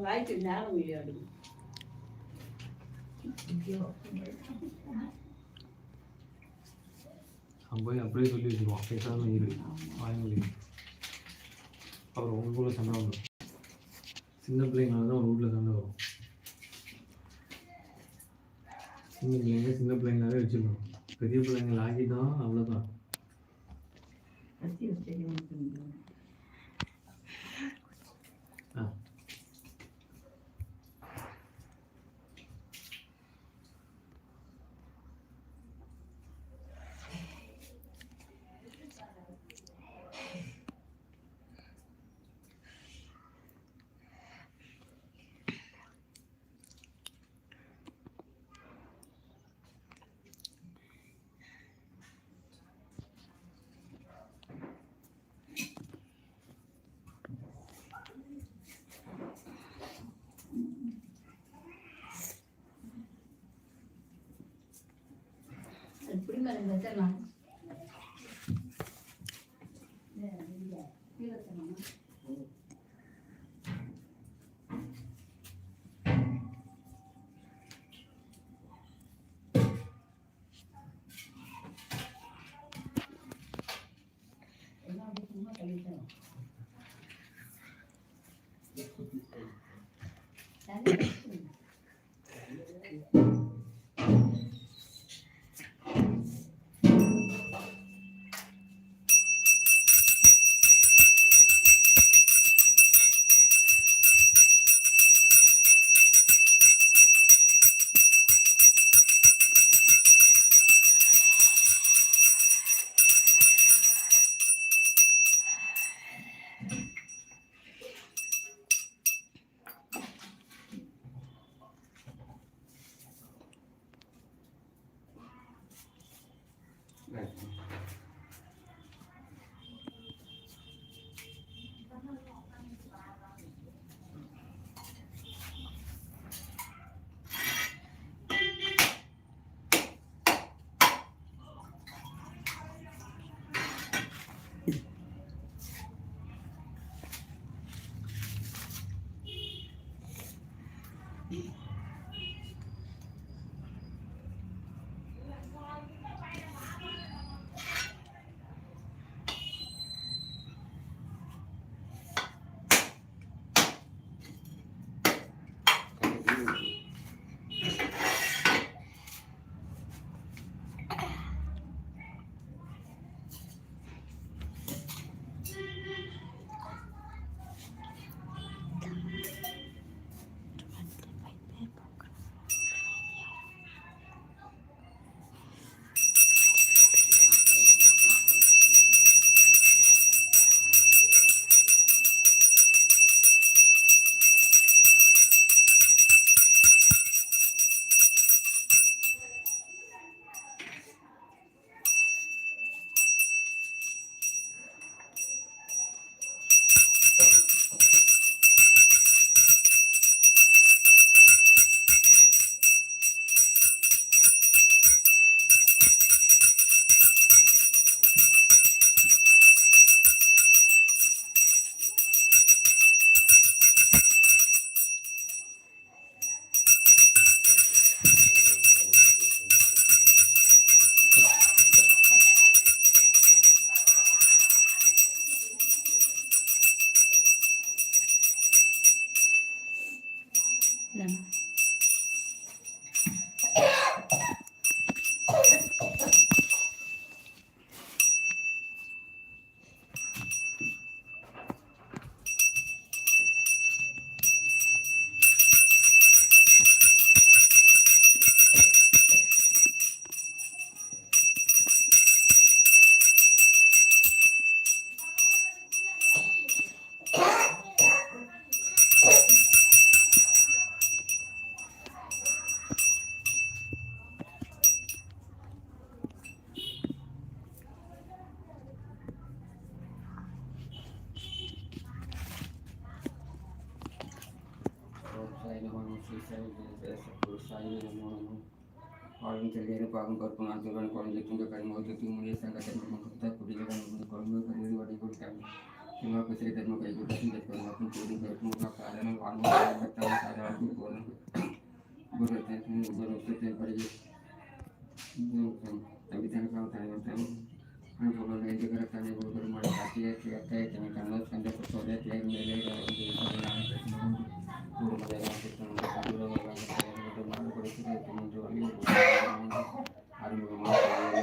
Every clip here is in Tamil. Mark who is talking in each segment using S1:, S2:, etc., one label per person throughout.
S1: வாய்க்கு நேரம் முடியாது
S2: அவன் போய் அப்படியே சொல்லி வச்சுருவான் பேசாமல் இரு. வாய்மொழி அப்புறம் உங்களுக்குள்ள சண்டை வந்துடும் சின்ன பிள்ளைங்களால தான் ஒரு வீட்டில் சண்டை வரும். சின்ன பிள்ளைங்க சின்ன பிள்ளைங்களாவே வச்சுக்கணும் பெரிய பிள்ளைங்களை ஆக்கிட்டோம் அவ்வளோதான் ஆ
S1: எப்படி மேலே किंवा कुसरी धर्म कैकूपासून तत्परमातून पूर्ण करतो किंवा काळानं
S3: वागून
S2: करताना साधारण बोलून बोलत बरोबर ते पाहिजे संविधान काम सांगितलं आणि बोलून यांचे करत आणि बरोबर मला बाकी काय
S3: त्यांनी कामात
S1: कंद पटवल्या त्या मेले आरंभ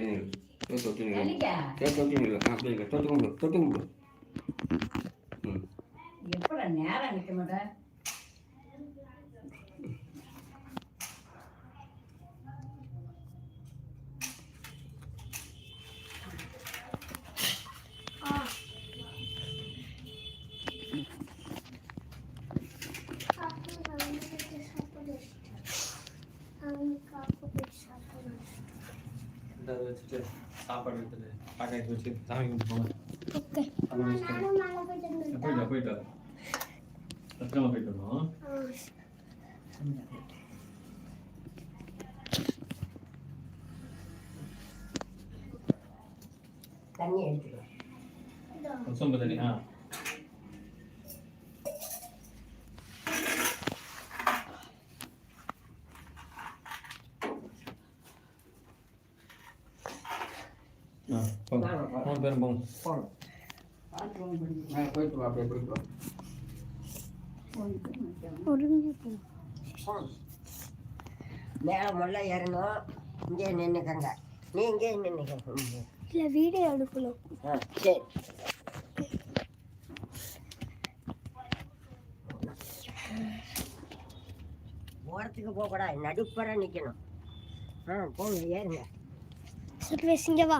S3: தள்ளிக்கா
S1: தொட்டு தொட்டு நில்லு. ஆ, அப்படி இல்லை. தொட்டு கொண்டு தொட்டு கொண்டு ம்
S3: எப்படா நேரம் நிற்க மாட்டேன்
S2: சாப்பாடு எடுத்துட்டு பாக்காயத்து வச்சு சாமி கும்பிட்டு போங்க.
S4: ஓகே. போயிட்டு
S2: போயிட்டா போயிட்டா வரணும்
S4: தண்ணி எடுத்துக்கோ
S2: சொம்பு தண்ணி ஆ போங்க மூணு பேரும்
S1: ஆ, போயிட்டு அப்படியே போயிட்டு வா.
S4: மேலே முல்லை ஏறணும். இங்கே நின்றுக்கங்க நீ இங்கே நின்றுக்க
S5: இல்லை வீடியோ எடுக்கணும்
S4: ஆ சரி. ஓரத்துக்கு போகக்கூடாது. நடுப்பற நிற்கணும் ஆ போங்க ஏறுங்க.
S5: சர்வேஸ் இங்கே வா.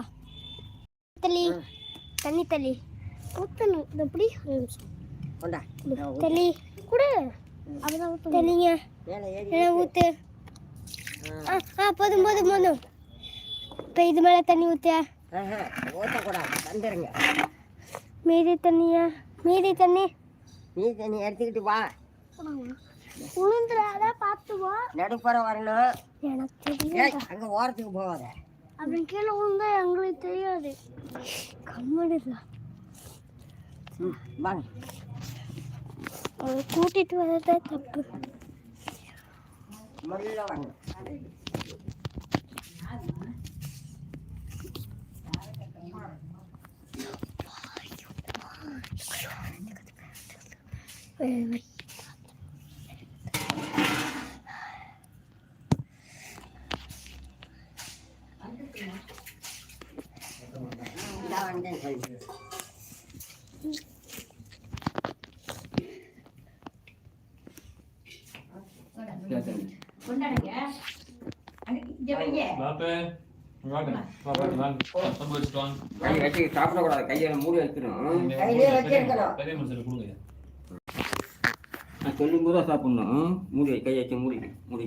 S5: தள்ளி. தண்ணி தள்ளி. ஊற்றணும் இது எப்படி ஒரு நிமிஷம்.
S4: கொண்டா.
S5: தள்ளி. கொடு. தெளிங்க
S4: மேலே ஏறி
S5: ஏன்னா ஊற்று ஆ. ஆ போதும் போதும் போதும். இப்போ இது மேலே தண்ணி ஊற்ற
S4: ஆஹா ஊற்றக்கூடாது வந்துடுங்க
S5: மீதி தண்ணியா. மீதி தண்ணி.
S4: நீ தண்ணி எடுத்துக்கிட்டு வா.
S5: உளுந்துடாத பார்த்து வா.
S4: நடுப்பற வரணும்.
S5: எனக்கு தெரியும்
S4: ஏய் அங்கே ஓரத்துக்கு போகாத.
S5: அப்படின்னு கீழே விழுந்தா எங்களுக்கு தெரியாது.
S2: కమ్మలేదు బాగా కూటిట్టు వెళ్తే తప్పు
S1: Wait, wait. சாப்பிடக்கூடாது கையை மூடி நான் சொல்லும் போது சாப்பிடணும். மூடி வை, கை வச்சு மூடி மூடி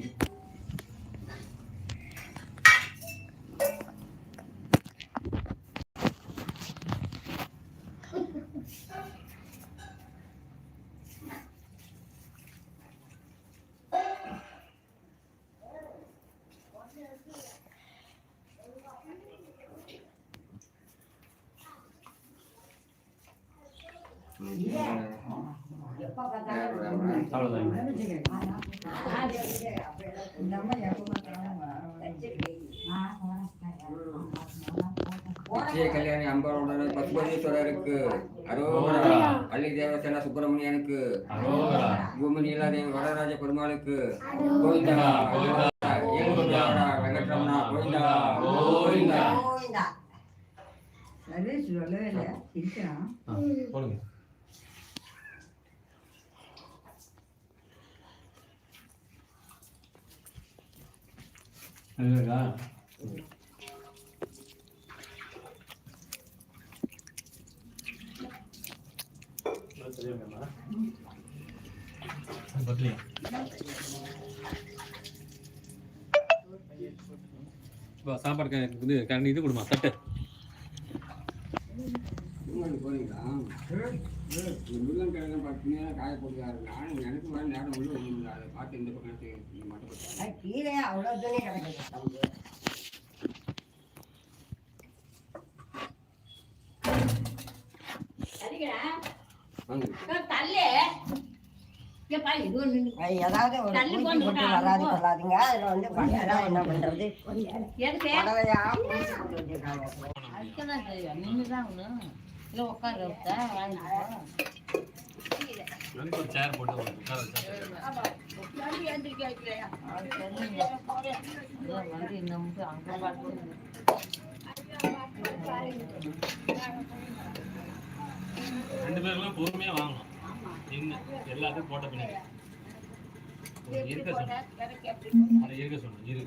S1: கல்யாணி அம்பரோட பசுபதீஸ்வரருக்கு அரோகரா. பள்ளி தேவசேனா சுப்பிரமணியனுக்கு
S2: அரோகரா.
S1: பூமி நீலாதேவி வரராஜ பெருமாளுக்கு கோவிந்தா. வெங்கட்ரமணா. கோவிந்தா. கோவிந்தா.
S3: சொல்லவே இல்லை. இருக்கிறான்
S2: ஆ சாப்பாடு க- இது கரண்டி இது கொடுமா தட்டு.
S1: உங்களுக்கு போறீங்களா முருங்கன் பார்த்தீங்கன்னா காய போட்டுக்காரு நான் எனக்கு வர நேரம் உள்ள ஒன்றும் அதை பார்த்து இந்த பக்கம் மட்டும்
S4: கீழே அவ்வளோ துணி கிடக்குது தம்பி
S3: தள்ளிக்கடா
S1: வாங்க.
S3: தள்ளு. ஏப்பா இது ஒண்ணு
S4: அது ஏதாவது ஒரு
S3: தள்ளி
S4: பூச்சி
S3: கொண்டு
S4: போட்டு
S3: விட்டா
S4: வராது
S3: ஆகும்.
S4: கொள்ளாதீங்க. அதில் வந்து என்ன புடவையா?
S3: இல்லை
S2: எனக்கு ஒரு சேர் போட்டு உட்கார
S3: வந்து இந்த முட்டு அங்கே பார்த்து
S2: ரெண்டு பேருமே பொறுமையா வாங்கணும். நின்று எல்லாத்தையும் போட்ட பின்னாடி. இருக்க சொன்ன அதை இருக்க சொன்ன இரு.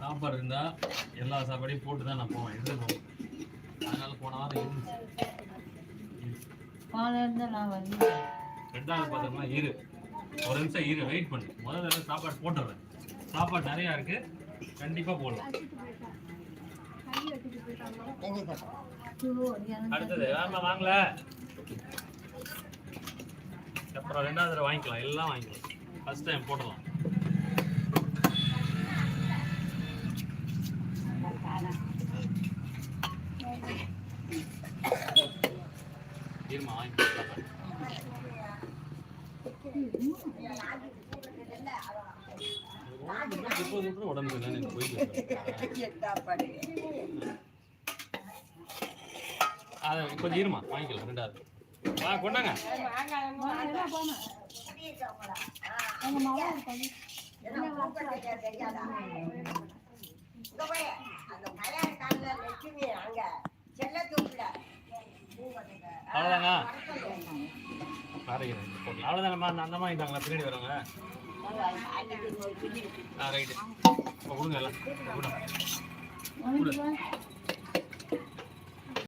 S2: சாப்பாடு இருந்தா எல்லா சாப்பாடையும் போட்டு தான் நான் போவேன். எடுத்து போவேன் அதனால போன வாரம் இருந்துச்சு.
S3: நான் வந்து
S2: ரெண்டாவது பார்த்தோம்னா இரு. ஒரு நிமிஷம் இரு வெயிட் பண்ணு. முதல்ல சாப்பாடு போட்டுறேன். சாப்பாடு நிறையா இருக்கு. கண்டிப்பா போடலாம். அடுத்தது வேமா வாங்கல. அப்புறம் ரெண்டாவது தடவை வாங்கிக்கலாம். எல்லாம் வாங்கிக்கலாம். ஃபர்ஸ்ட் டைம் போட்டுடலாம் உடம்பு அதை கொஞ்சம் இருமா வாங்கிக்கலாம் ரெண்டாவது ஆ கொண்டாங்க
S4: தெரியாதா அந்த கல்யாண காலில் லட்சுமி அங்க செல்ல தூக்குல.
S2: அவ்வளோதாங்க அரைக்கிறேன் போடலாம் அவ்வளோதானம்மா அந்த அந்த இருந்தாங்களா? பின்னாடி வரவங்க? ஆ ரைட்டு இப்போ கொடுங்க எல்லாம். கொடுங்க.